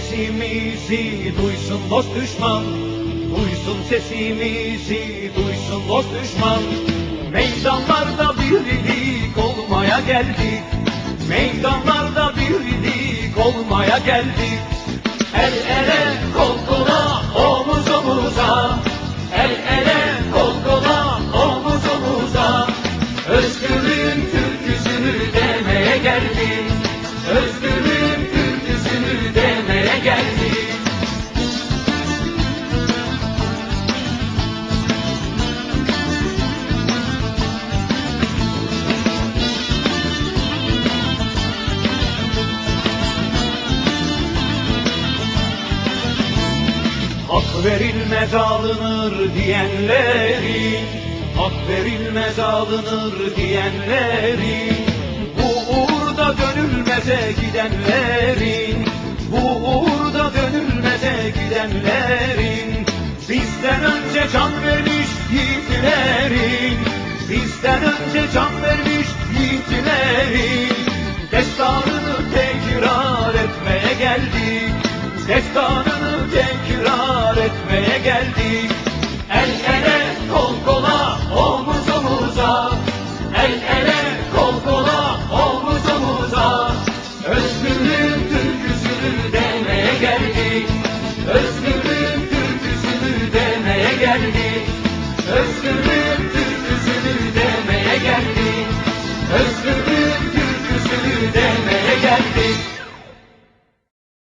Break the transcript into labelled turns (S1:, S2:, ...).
S1: sesimizi duysun dost düşman. Duysun sesimizi duysun dost düşman. Meydanlarda birlik olmaya geldik. Meydanlarda birlik olmaya geldik. El ele kol kola omuz omuza Hak verilmez alınır diyenlerin Hak verilmez alınır diyenlerin Bu uğurda dönülmeze gidenlerin Bu uğurda dönülmeze gidenlerin Bizden önce can vermiş yiğitlerin Bizden önce can vermiş yiğitlerin Destanını tekrar etmeye geldik Destanını tekrar etmeye geldik. El ele kol kola omuz omuza. El ele kol kola omuz omuza. Özgürlük türküsünü demeye geldik. Özgürlük türküsünü demeye geldik. Özgürlük